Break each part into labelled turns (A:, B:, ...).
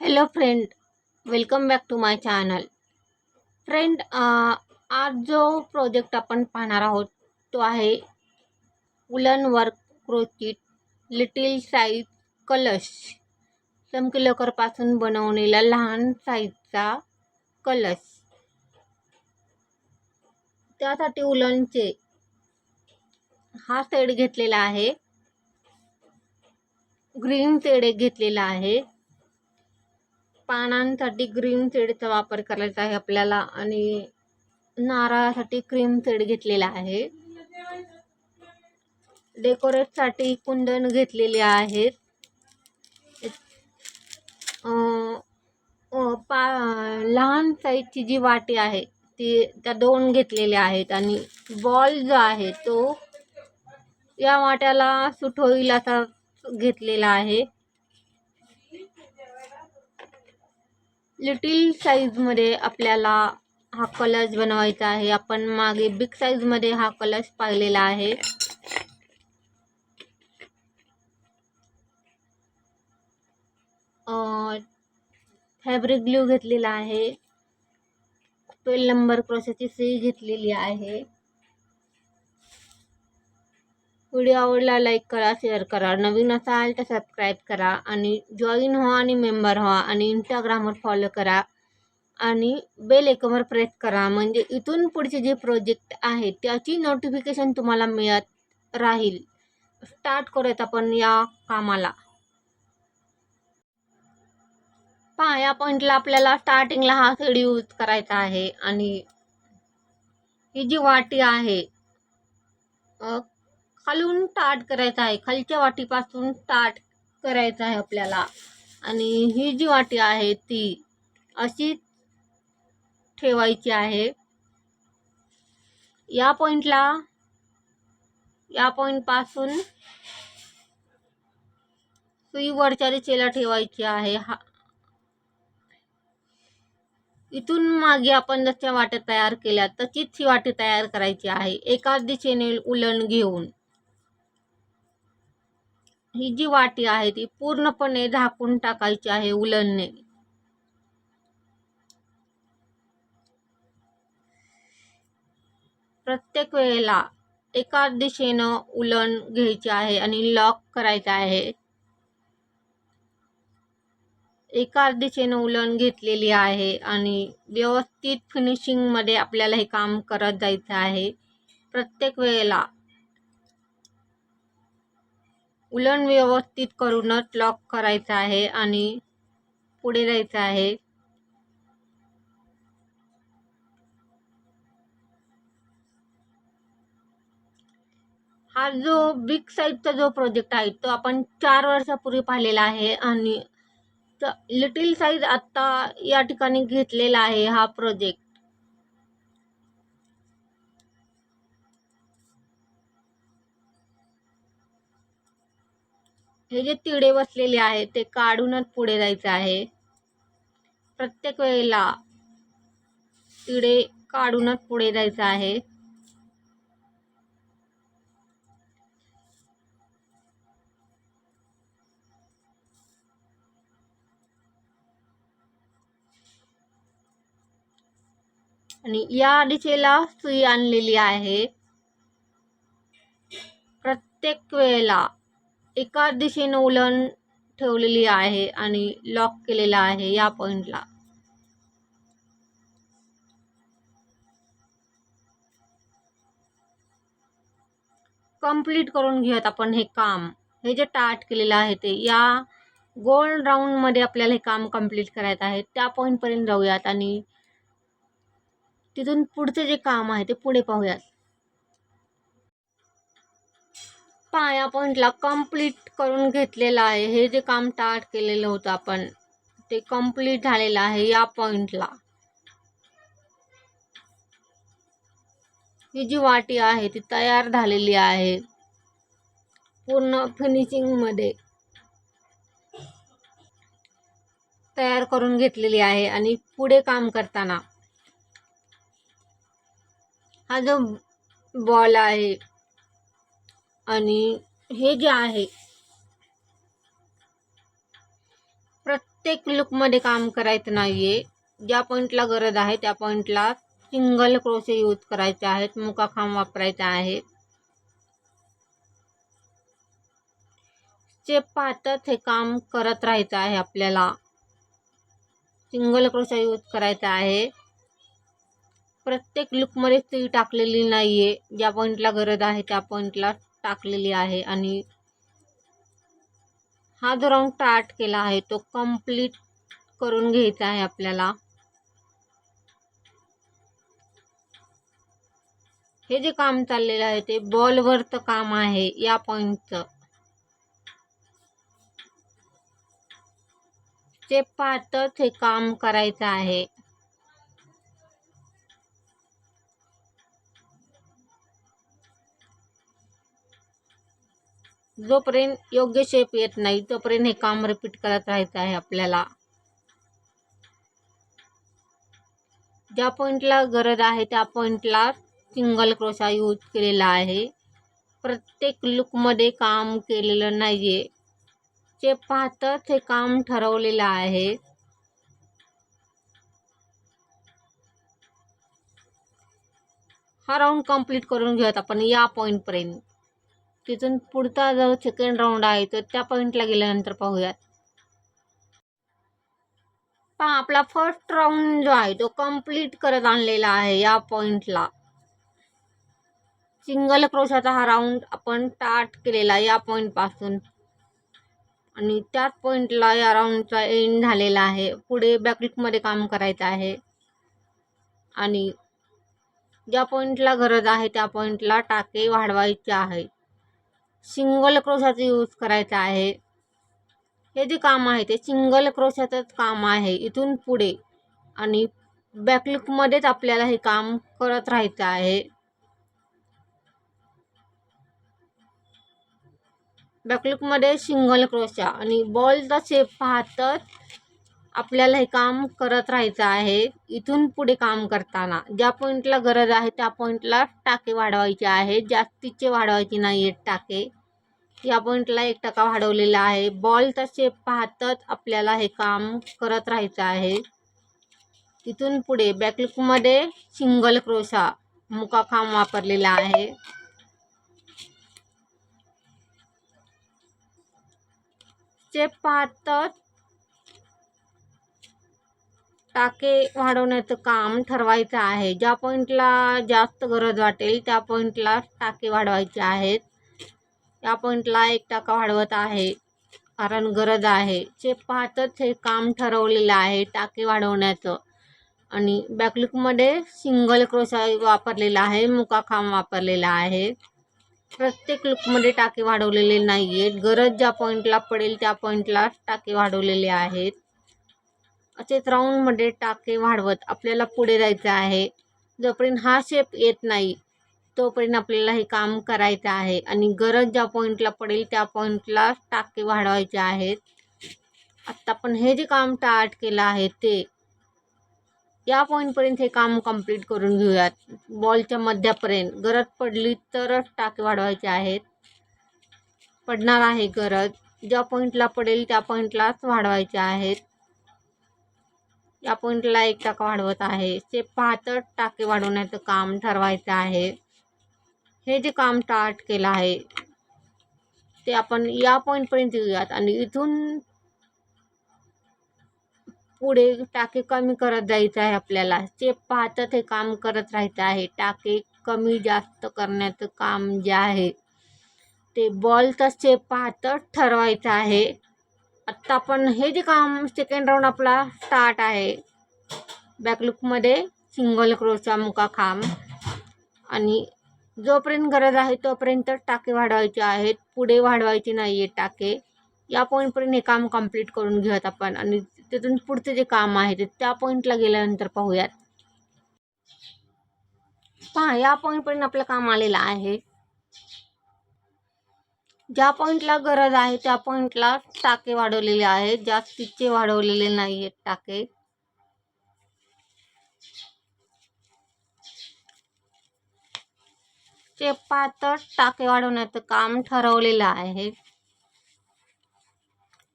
A: Hello friend welcome back to my channel friend आज जो project आपण पाहणार आहोत तो आहे woollen work crochet little size कलश. चमकीलकरपासून बनवलेला लहान साईजचा कलश. त्यासाठी उलनचे हा सेड घेतलेला आहे. ग्रीन सेड एक घेतलेला आहे. पानांसाठी ग्रीन सेडचा वापर करायचा आहे आपल्याला आणि नारळासाठी क्रीम सेड घेतलेला आहे. डेकोरेटसाठी कुंदन घेतलेले आहेत. पा लहान साईजची जी वाटी आहे ती त्या दोन घेतलेल्या आहेत आणि बॉल जो आहे तो या वाट्याला सुट होईल असा घेतलेला आहे. लिटिल साईजमध्ये आपल्याला हा कलश बनवायचा आहे. आपण मागे बिग साईजमध्ये हा कलश पाहिलेला आहे. फॅब्रिक ग्लू घेतलेला आहे. ट्वेल नंबर क्रोशाची सी घेतलेली आहे. व्हिडिओ आवडला लाईक करा शेअर करा. नवीन असाल तर सबस्क्राईब करा आणि जॉईन व्हा आणि मेंबर व्हा आणि इंस्टाग्रामवर फॉलो करा आणि बेल एकवर प्रेस करा. म्हणजे इथून पुढचे जे प्रोजेक्ट आहे त्याची नोटिफिकेशन तुम्हाला मिळत राहील. स्टार्ट करूयात आपण या कामाला. पहा या पॉईंटला आपल्याला स्टार्टिंगला हा सीड यूज करायचा आहे आणि ही जी वाटी आहे खालून टाट करायचं आहे. खालच्या वाटीपासून टाट करायचं आहे आपल्याला. आणि ही जी वाटी आहे ती अशी ठेवायची आहे. या पॉईंटला या पॉईंटपासून सुई वरच्या दिशेला ठेवायची आहे. हा इथून मागे आपण जशा वाट्या तयार केल्या तशीच ही वाटी तयार करायची आहे. एकाच दिशेने उलण घेऊन. ही जी वाटी आहे ती पूर्णपणे झाकून टाकायची आहे उलनने प्रत्येक वेळेला एकाच दिशेनं उलण घ्यायचे आहे आणि लॉक करायचं आहे. एकाच दिशेनं उलण घेतलेली आहे आणि व्यवस्थित फिनिशिंगमध्ये आपल्याला हे काम करत जायचं आहे. प्रत्येक वेळेला उलण व्यवस्थित करूनच लॉक करायचं आहे आणि पुढे जायचं आहे. हा जो बिग साईजचा जो प्रोजेक्ट आहे तो आपण चार वर्षापूर्वी पाहिलेला आहे आणि लिटिल साईज आत्ता या ठिकाणी घेतलेला आहे हा प्रोजेक्ट हे जे तिडे बसलेले आहेत ते काढूनच पुढे जायचं आहे. प्रत्येक वेळेला तिडे काढूनच पुढे जायचं आहे. आणि या दिशेला सुई आणलेली आहे. प्रत्येक वेळेला एका दिशेनं उलण ठेवलेली आहे आणि लॉक केलेला आहे या पॉइंटला कंप्लीट करून घेऊयात आपण हे काम. हे जे टार्ट केलेलं आहे ते या गोल राऊंडमध्ये आपल्याला हे काम कंप्लीट करायचं आहे. त्या पॉईंटपर्यंत जाऊयात आणि तिथून पुढचं जे काम आहे ते पुढे पाहूयात. पाया पॉईंटला कंप्लीट करून घेतलेलं आहे. हे जे काम स्टार्ट केलेलं होतं आपण ते कंप्लीट झालेलं आहे या पॉईंटला ही जी वाटी आहे ती तयार झालेली आहे. पूर्ण फिनिशिंगमध्ये तयार करून घेतलेली आहे आणि पुढे काम करताना हा जो बॉल आहे आणि हे जे आहे प्रत्येक लुकमध्ये काम करायचं नाहीये. ज्या पॉईंटला गरज आहे त्या पॉईंटला सिंगल क्रोशे यूज करायचे आहेत मुका खांब वापरायचा आहे स्टेप पाहतच हे काम करत राहायचं आहे आपल्याला. सिंगल क्रोशा यूज करायचा आहे. प्रत्येक लुकमध्ये स्त्री टाकलेली नाहीये. ज्या पॉईंटला गरज आहे त्या पॉईंटला टाकलेली आहे आणि हा जो रंग टार्ट केला आहे तो कंप्लीट करून घ्यायचा आहे आपल्याला. हे जे काम चाललेलं आहे ते बॉलवरचं काम आहे या पॉईंटचं ते पाहतच हे काम करायचं आहे. जोपर्यंत योग्य शेप येत नाही तोपर्यंत हे काम रिपीट करत राहायचं आहे आपल्याला. ज्या पॉईंटला गरज आहे त्या पॉईंटला सिंगल क्रोशा यूज केलेला आहे. प्रत्येक लुकमध्ये काम केलेलं नाही आहे जे पाहतात हे काम ठरवलेलं आहे. हा राऊंड कंप्लीट करून घेऊयात आपण या पॉईंटपर्यंत तिथून पुढचा जो सेकंड राऊंड आहे तो त्या पॉईंटला गेल्यानंतर पाहूयात. पहा आपला फर्स्ट राऊंड जो आहे तो कंप्लीट करत आणलेला आहे या पॉईंटला सिंगल क्रोशाचा हा राऊंड आपण स्टार्ट केलेला या पॉईंटपासून आणि त्याच पॉईंटला या राऊंडचा एंड झालेला आहे. पुढे बॅकलिकमध्ये काम करायचं आहे. आणि ज्या पॉईंटला गरज आहे त्या पॉईंटला टाके वाढवायचे आहे. सिंगल क्रोशाचा यूज करायचा आहे. हे जे काम आहे ते सिंगल क्रोशाचंच काम आहे. इथून पुढे आणि बॅकलुकमध्येच आपल्याला हे काम करत राहायचं आहे. बॅकलुकमध्ये सिंगल क्रोशा आणि बॉलचा शेप पाहतच आपल्याला हे काम करत राहायचं आहे इथून पुढे काम करताना. ज्या पॉईंटला गरज आहे त्या पॉईंटला टाके वाढवायचे आहे. जास्तीचे वाढवायचे नाही आहेत टाके. या पॉईंटला एक टक्का वाढवलेला आहे. बॉलचा शेप पाहतच आपल्याला हे काम करत राहायचं आहे. इथून पुढे बॅकलुकमध्ये सिंगल क्रोशा मुकाखाम वापरलेला आहे. स्टेप पाहतच टाके वाढवण्याचं काम ठरवायचं आहे. ज्या पॉईंटला जास्त गरज वाटेल त्या पॉईंटला टाके वाढवायचे आहेत. या पॉईंटला एक टाका वाढवत आहे कारण गरज आहे. जे पाहतच हे काम ठरवलेलं आहे टाके वाढवण्याचं. आणि बॅकलुकमध्ये सिंगल क्रोशा वापरलेला आहे मुका खांब वापरलेला आहे. प्रत्येक लुकमध्ये टाके वाढवलेले नाही आहेत गरज ज्या पॉईंटला पडेल त्या पॉईंटला टाके वाढवलेले आहेत. असेच राऊंडमध्ये टाके वाढवत आपल्याला पुढे जायचं आहे. जोपर्यंत हा शेप येत नाही तोपर्यंत आपल्याला हे काम करायचं आहे. आणि गरज ज्या पॉईंटला पडेल त्या पॉईंटला टाके वाढवायचे आहेत. आत्ता आपण हे जे काम स्टार्ट केलं आहे ते या पॉईंटपर्यंत हे काम कंप्लीट करून घेऊयात. बॉलच्या मध्यापर्यंत. गरज पडली तरच टाके वाढवायचे आहेत. पडणार आहे गरज. ज्या पॉईंटला पडेल त्या पॉईंटलाच वाढवायचे आहेत. या पॉईंटला एक टाका वाढवत आहे. ते पाहतच टाके वाढवण्याचं काम ठरवायचं आहे. हे जे काम स्टार्ट केलं आहे ते आपण या पॉईंटपर्यंत येऊयात. आणि इथून पुढे टाके कमी करत जायचं आहे आपल्याला. जे पाहतच हे काम करत राहायचं आहे टाके कमी जास्त करण्याचं काम जे आहे ते बॉलचा चेप पाहतच ठरवायचं आहे. आत्ता आपण हे जे काम सेकंड राऊंड आपला स्टार्ट आहे. बॅकलुकमध्ये सिंगल क्रोचा मुका खांब. आणि जोपर्यंत गरज आहे तोपर्यंत टाके वाढवायचे आहेत. पुढे वाढवायचे नाही आहेत टाके. या पॉईंटपर्यंत हे काम कंप्लीट करून घेऊयात आपण. आणि तिथून पुढचं जे काम आहे ते त्या पॉईंटला गेल्यानंतर पाहूयात. पहा या पॉईंटपर्यंत आपलं काम आलेलं आहे. ज्या पॉईंटला गरज आहे त्या पॉईंटला टाके वाढवलेले आहेत. जास्तीचे वाढवलेले नाही आहेत टाके. चे पातळ टाके वाढवण्याचं काम ठरवलेलं आहे.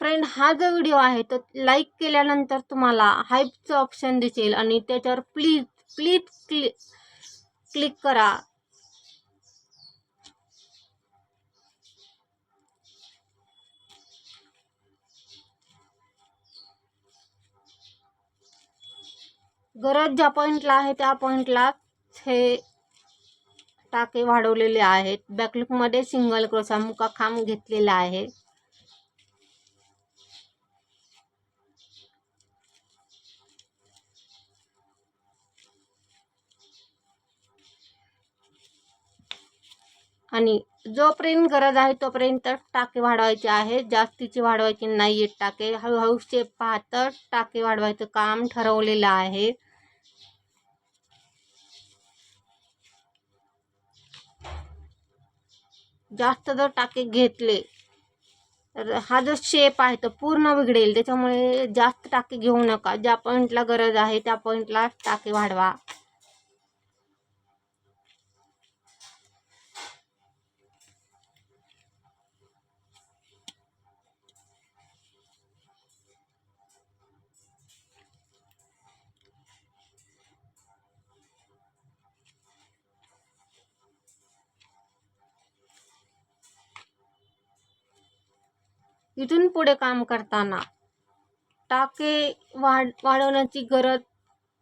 A: फ्रेंड हा जो व्हिडिओ आहे तो लाईक केल्यानंतर तुम्हाला हाईपचं ऑप्शन दिसेल. आणि त्याच्यावर प्लीज प्लीज क्लि क्लिक करा. गरज ज्या पॉईंटला आहे त्या पॉईंटला हे टाके वाढवलेले आहेत. बॅकलुकमध्ये सिंगल क्रोसा मुका खांब घेतलेला आहे. आणि जोपर्यंत गरज आहे तोपर्यंत टाके वाढवायचे आहे जास्तीचे वाढवायचे नाही आहेत टाके. हळूहळू स्टेप पाहतं टाके वाढवायचं काम ठरवलेलं आहे. जास्त जर टाके घेतले तर हा जो शेप आहे तो पूर्ण बिघडेल. त्याच्यामुळे जास्त टाके घेऊ नका. ज्या पॉईंटला गरज आहे त्या पॉईंटला टाके वाढवा. इथून पुढे काम करताना टाके वाढ वाढवण्याची गरज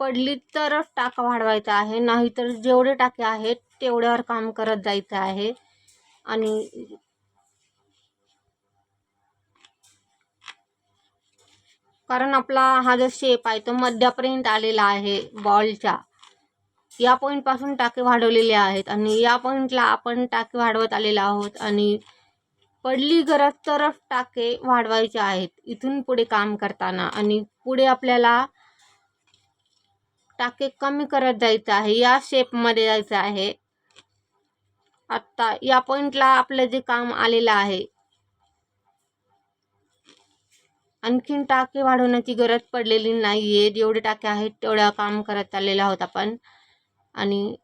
A: पडली तरच टाका वाढवायचा आहे. नाहीतर जेवढे टाके आहेत तेवढ्यावर काम करत जायचं आहे. आणि कारण आपला हा जो शेप आहे तो मध्यापर्यंत आलेला आहे बॉलच्या या पॉईंटपासून टाके वाढवलेले आहेत आणि या पॉईंटला आपण टाके वाढवत आलेलो आहोत आणि पडली गरज तरच टाके वाढवायचे आहेत. इथून पुढे काम करताना आणि पुढे आपल्याला टाके कमी करत जायचं आहे. या शेपमध्ये जायचं आहे. आत्ता या पॉईंटला आपलं जे काम आलेलं आहे आणखीन टाके वाढवण्याची गरज पडलेली नाही आहे जेवढे टाके आहेत तेवढं काम करत चाललेलं आहोत आपण. आणि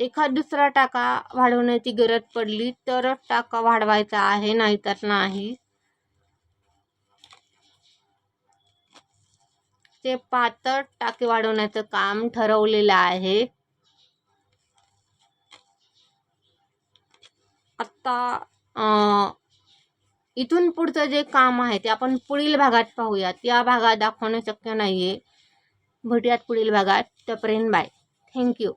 A: एखाद दुसरा टाका वाढवण्याची गरज पडली तरच टाका वाढवायचा आहे नाहीतर नाही. ते पातळ टाके वाढवण्याचं काम ठरवलेलं आहे. आत्ता इथून पुढचं जे काम आहे ते आपण पुढील भागात पाहूयात. या भागात दाखवणं शक्य नाही आहे भेटूयात पुढील भागात. तोपर्यंत बाय. थँक्यू